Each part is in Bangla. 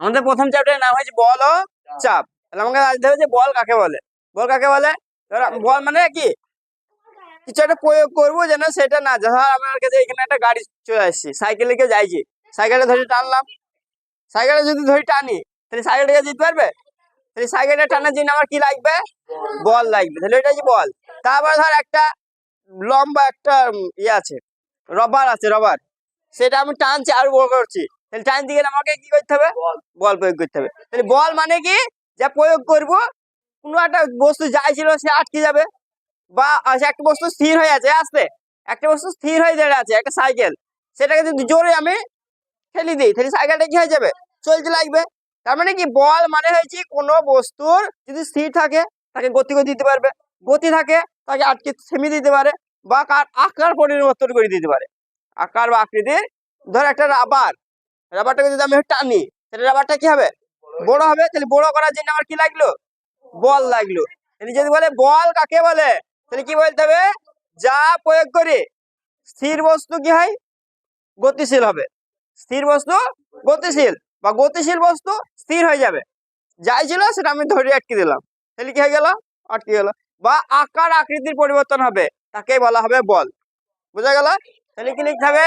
আমাদের প্রথম চ্যাপ্টারের নাম হয়েছে বল ও চাপ। তাহলে আমাকে জানতে হবে যে বল কাকে বলে? বল কাকে বলে? ধর বল মানে কি? কিছু একটা প্রয়োগ করব যেন সেটা না। ধর আমার কাছে এখানে একটা গাড়ি চলে আসছে সাইকেলে কেউ যাইছি সাইকেলে ধরে টানলাম। সাইকেলে যদি ধরে টানি তাহলে সাইকেলটা যেতে পারবে? তাহলে সাইকেলটা টানার জন্য আমার কি লাগবে? বল লাগবে। তাহলে এটা হচ্ছে বল। তারপর ধর একটা লম্বা একটা ইয়ে আছে। রবার আছে রবার। সেটা আমি টানছি আর বড় করছি। তাহলে টান দিকে আমাকে কি করতে হবে? বল। প্রয়োগ করতে হবে। তাহলে বল মানে কি? যা প্রয়োগ করব কোনো একটা বস্তু যাই ছিল সে আটকে যাবে। বা একটা বস্তু স্থির হয়ে আছে আসতে একটা বস্তু স্থির হয়ে দাঁড়িয়ে আছে একটা সাইকেল সেটাকে যদি জোরে আমি ঠেলি দিই তাহলে সাইকেলটা কি হয়ে যাবে? চলতে লাগবে। তার মানে কি? বল মানে হয়েছে কোনো বস্তুর যদি স্থির থাকে তাকে গতি করে দিতে পারবে। গতি থাকে তাকে আটকে থেমে দিতে পারে বা কার আকার পরিবর্তন করে দিতে পারে। আকার বা আকৃতির ধর একটা রাবার রাবারটাকে যদি আমি টানি, তাহলে রাবারটা কি হবে? বড় হবে। তাহলে বড় করার জন্য আমার কি লাগল? বল লাগল। যদি বলে বল কাকে বলে, তাহলে কি বলতে হবে? যা প্রয়োগ করে, স্থির বস্তু কি হয়? গতিশীল হবে। স্থির বস্তু গতিশীল বা গতিশীল বস্তু স্থির হয়ে যাবে। যাই ছিল সেটা আমি ধরে আটকে দিলাম। তাহলে কি হয়ে গেল? আটকে গেল। বা আকার আকৃতির পরিবর্তন হবে। তাকেই বলা হবে বল। বোঝা গেল? তাহলে কি লিখতে হবে?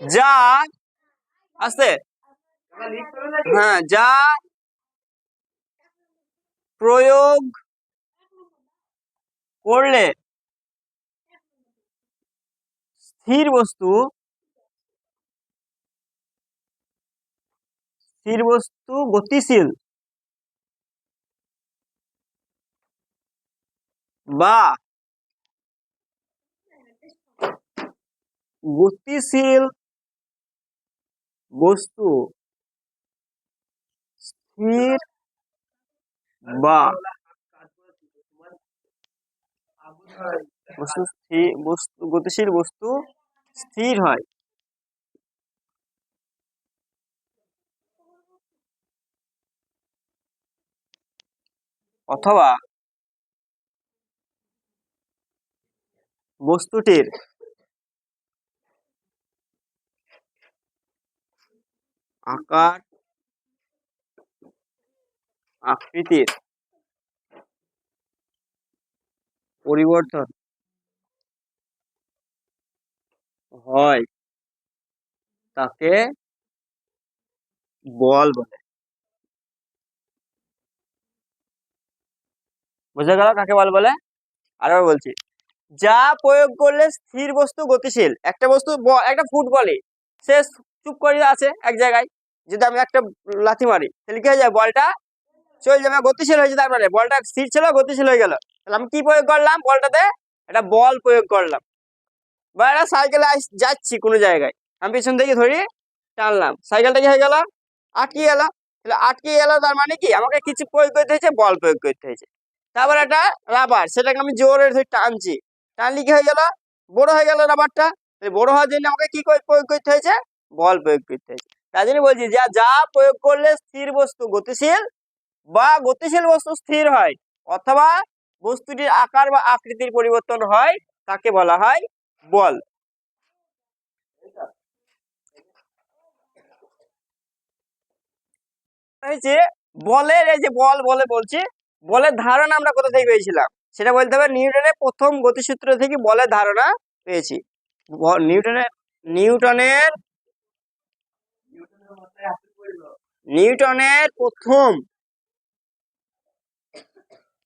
যা আস্তে হ্যাঁ যা প্রয়োগ করলে স্থির বস্তু স্থির বস্তু গতিশীল বা গতিশীল বস্তু স্থির বা বস্তু বস্তু গতিশীল বস্তু স্থির হয়। অথবা বস্তুটির আকার, আকৃতির পরিবর্তন হয় তাকে বল বলে। বুঝা গেল কাকে বল বলে? আরও বলছি। যা প্রয়োগ করলে স্থির বস্তু গতিশীল। একটা বস্তু একটা ফুটবলে সে চুপ করে আছে এক জায়গায়। যদি আমি একটা লাথি মারি, তাহলে কি হয়ে যায়? বলটা চলে যাবে, গতিশীল হয়েছে তারপরে। বলটা স্থির ছিল, গতিশীল হয়ে গেল। তাহলে আমি কি প্রয়োগ করলাম? বলটাতে একটা বল প্রয়োগ করলাম। বা একটা সাইকেলে যাচ্ছি কোনো জায়গায়। আমি পিছন থেকে ধরি টানলাম। সাইকেলটা কি হয়ে গেল? আটকে গেল। তাহলে আটকে গেল তার মানে কি? আমাকে কিছু প্রয়োগ করতে হয়েছে, বল প্রয়োগ করতে হয়েছে। তারপর একটা রাবার সেটাকে আমি জোরে ধরে টানছি। টানলে কি হয়ে গেল? বড় হয়ে গেল রাবারটা বড় হওয়ার জন্য আমাকে কি প্রয়োগ করতে হয়েছে? বল প্রয়োগ করতে হয়েছে তাই জন্য বলছি, যা যা প্রয়োগ করলে স্থির বস্তু গতিশীল বা গতিশীল বস্তু স্থির হয়, অথবা বস্তুটির আকার বা আকৃতির পরিবর্তন হয়, তাকে বলা হয় বল। বলের, এই যে বল বলে বলছি, বলের ধারণা আমরা কোথা থেকে পেয়েছিলাম? সেটা বলতে হবে নিউটনের প্রথম গতিসূত্র থেকে বলের ধারণা পেয়েছি। নিউটনের নিউটনের নিউটনের প্রথম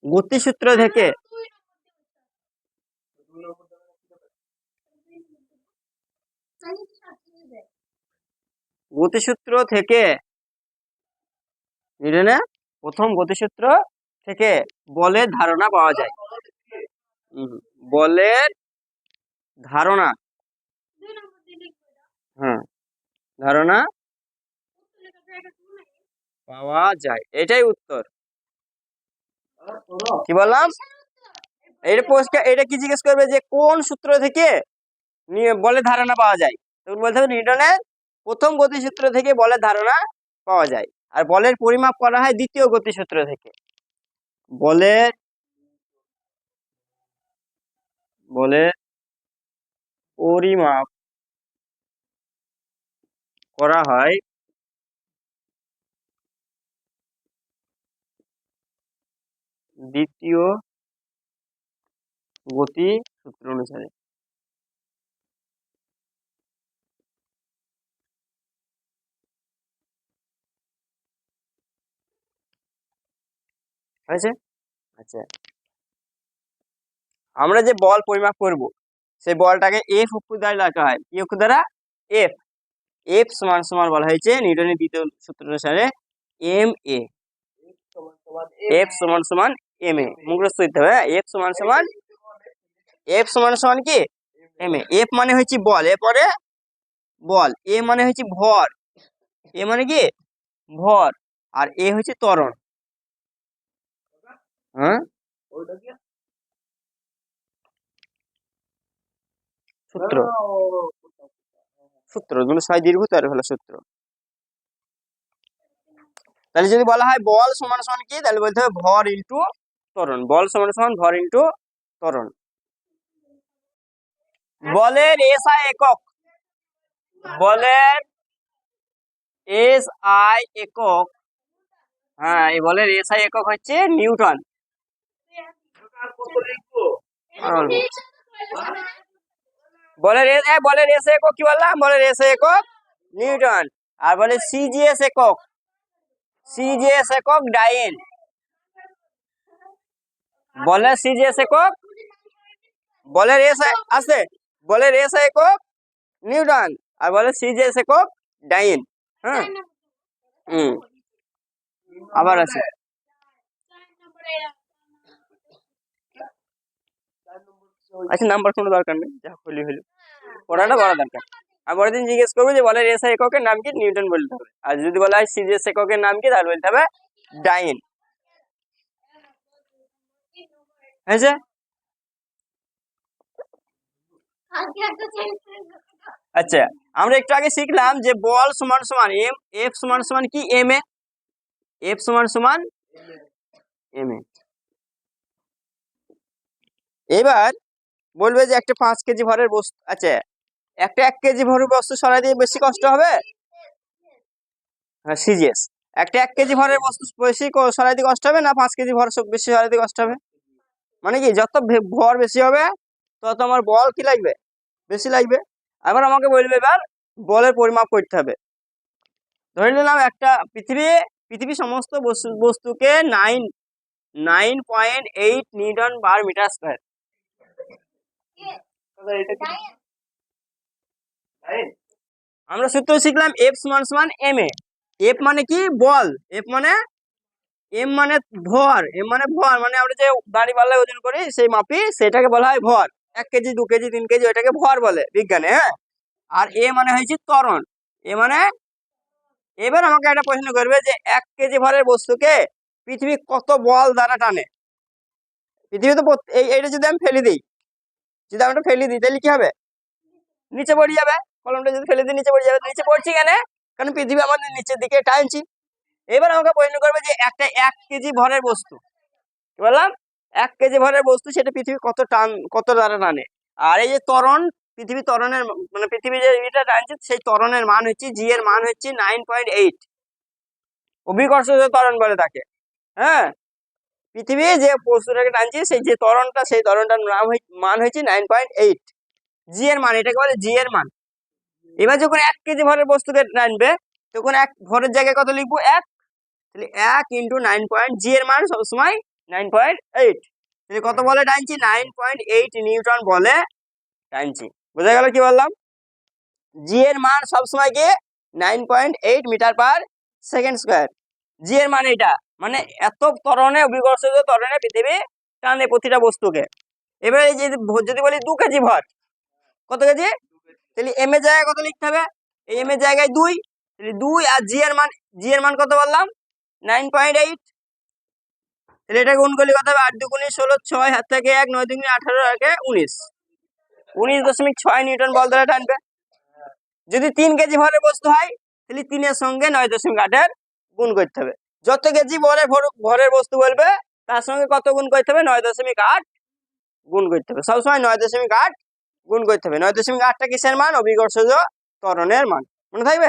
গতিসূত্র থেকে গতিসূত্র থেকে নিউটনের প্রথম গতিসূত্র থেকে বলের ধারণা পাওয়া যায়। বলের ধারণা। হ্যাঁ ধারণা পাওয়া যায়। এটাই উত্তর। কি বললাম? এটা পরিষ্কার, এটা কি জিজ্ঞেস করবে যে কোন সূত্র থেকে বলের ধারণা পাওয়া যায়? তখন বলতে হবে নিউটনের প্রথম গতিসূত্র থেকে বলের ধারণা পাওয়া যায়। আর বলের পরিমাপ করা হয় দ্বিতীয় গতিসূত্র থেকে। বলের বলের পরিমাপ করা হয় দ্বিতীয় গতি সূত্র অনুসারে। হয়েছে? আচ্ছা। আমরা যে বল পরিমাপ করব, সেই বলটাকে এফ অক্ষর দ্বারা লেখা হয়। কি অক্ষর দ্বারা? এফ এফ সমান সমান বলা হয়েছে নিউটনের দ্বিতীয় সূত্র অনুসারে এম এ এফ সমান সমান এম এ মুখস্থ দিতে হবে এফ সমান সমান এফ সমান সমান কি? এম এ এফ মানে হচ্ছে বল, এরপরে বল। এ মানে হচ্ছে ভর। এ মানে কি? ভর। আর এ হচ্ছে ত্বরণ। হ্যাঁ? সূত্র। সূত্র, দুটো দীর্ঘ তার হলো সূত্র। তাহলে যদি বলা হয় বল সমান সমান কি? তাহলে বলতে হবে ভর ইন্টু ত্বরণ। বল সমান সমান ভর ইন্টু ত্বরণ। বলের এস আই একক। বলের এস আই একক। হ্যাঁ এই বলের এস আই একক হচ্ছে নিউটন। বলের এ, বলের এস একক কি বললাম? বলের এস একক নিউটন। আর বলে সিজিএস একক। সিজিএস একক ডাইন। বলের সিজিএস একক? বলের এস আছে। বলের এস একক, নিউটন। আর বলে সিজিএস একক, ডাইন। হ্যাঁ? আবার আছে। আচ্ছা নাম্বার কোনো দরকার নেই। যা হলি হলি পড়াটা বড় দরকার। আর পরের দিন জিজ্ঞেস করব যে বলের এসআই এককের নাম কি? নিউটন বলতে হবে। আর যদি বলা হয় সিজিএস এককের নাম কি, তাহলে বলতে হবে ডাইন। হয়েছে? আচ্ছা আমরা একটু আগে শিখলাম যে বল সমান সমান এম, এফ সমান সমান কি? M A. এফ সমান সমান এম এ। এবার বলবে যে একটা পাঁচ কেজি ভরের বস্তু আচ্ছা একটা এক কেজি ভরের বস্তু সরাই দিয়ে বেশি কষ্ট হবে? হ্যাঁ সিজিএস। একটা এক কেজি ভরের বস্তু বেশি সরাই দিয়ে কষ্ট হবে না পাঁচ কেজি ভর বেশি সরাই দিয়ে কষ্ট হবে? মানে কি, যত ভর বেশি হবে, তত আমার বল কি লাগবে? বেশি লাগবে? এবার আমাকে বলবে এবার, বলের পরিমাপ করতে হবে। ধরে নিলাম একটা পৃথিবী পৃথিবী সমস্ত বস্তু, বস্তুকে nine nine point eight newton বার মিটার স্কোয়ার আমরা সূত্র শিখলাম এফ সমান সমান এম এ এফ মানে কি? বল। এফ মানে এম মানে ভর। এম মানে ভর মানে আমরা যে দাড়ি পাল্লায় ওজন করি, সেই মাপি সেটাকে বলা হয় ভর। এক কেজি, দু কেজি, তিন কেজি ওইটাকে ভর বলে বিজ্ঞানে হ্যাঁ? আর এ মানে হয়েছে ত্বরণ। এ মানে এবার আমাকে একটা প্রশ্ন করবে যে এক কেজি ভরের বস্তুকে পৃথিবী কত বল দ্বারা টানে? পৃথিবী তো এইটা যদি আমি ফেলে দিই, যদি আমি ফেলে দিই, তাহলে কি হবে? নিচে পড়ে যাবে। কলমটা যদি ফেলে দিয়ে নিচে পড়ে যাবে। নিচে পড়ছি কেন? কারণ পৃথিবী আমাদের নিচের দিকে টানছি এবার আমাকে প্রশ্ন করবে যে একটা এক কেজি ভরের বস্তু। কি বললাম? এক কেজি ভরের বস্তু সেটা পৃথিবী কত টান, কত দ্বারা টানে? আর এই যে ত্বরণ, পৃথিবী তরণের মানে পৃথিবী যে এটা টানছে, সেই তরণের মান হচ্ছে জি এর মান হচ্ছে নাইন পয়েন্ট এইট অভিকর্ষ ত্বরণ বলে তাকে। হ্যাঁ? পৃথিবী যে বস্তুটাকে টানছে, সেই যে তরণটা সেই তরণটার নাম মান হয়েছে নাইন পয়েন্ট এইট জি এর মান, এটাকে বলে জি এর মান। এবার যখন এক কেজি ভরের বস্তুকে টানবে তখন এক ভরের জায়গায় কত লিখব? এক। তাহলে এক ইন্টু নাইন পয়েন্ট জি এর মান সবসময় নাইন পয়েন্ট এইট। তাহলে কত বলে টানছি নাইন পয়েন্ট এইট নিউটন বলে টানছি বোঝা গেল কি বললাম? জি এর মান সবসময় কি? Nine point eight meter per second square. G এর মান এটা মানে এত তরণে অভিকর্ষিত তরণে পৃথিবী টানে প্রতিটা বস্তুকে। এবারে যদি বলি দু কেজি ভর, কত কেজি? তাহলে এম এর জায়গায় কত লিখতে হবে? এই এম এর জায়গায় দুই, তাহলে দুই আর জি এর মান জি এর মান কত বললাম? নাইন পয়েন্ট এইট তাহলে এটা গুণ করলে কত হবে? আট দুগুণে ষোলো, ছয় হাত থেকে এক, নয় দুগুণে আঠারো, একে, উনিশ। উনিশ দশমিক ছয় নিউটন বল দ্বারা টানবে। যদি তিন কেজি ভরের বস্তু হয়, তাহলে তিনের সঙ্গে নয় দশমিক আটের গুণ করতে হবে। যত কেজি ভর- ভরের বস্তু বলবে, তার সঙ্গে কত গুণ করতে হবে? নয় দশমিক আট গুণ করতে হবে। সবসময় নয় দশমিক আট গুণ করতে হবে। নয় দশমিক আটটা কিসের মান? অভিকর্ষজ ত্বরণের মান। মনে থাকবে?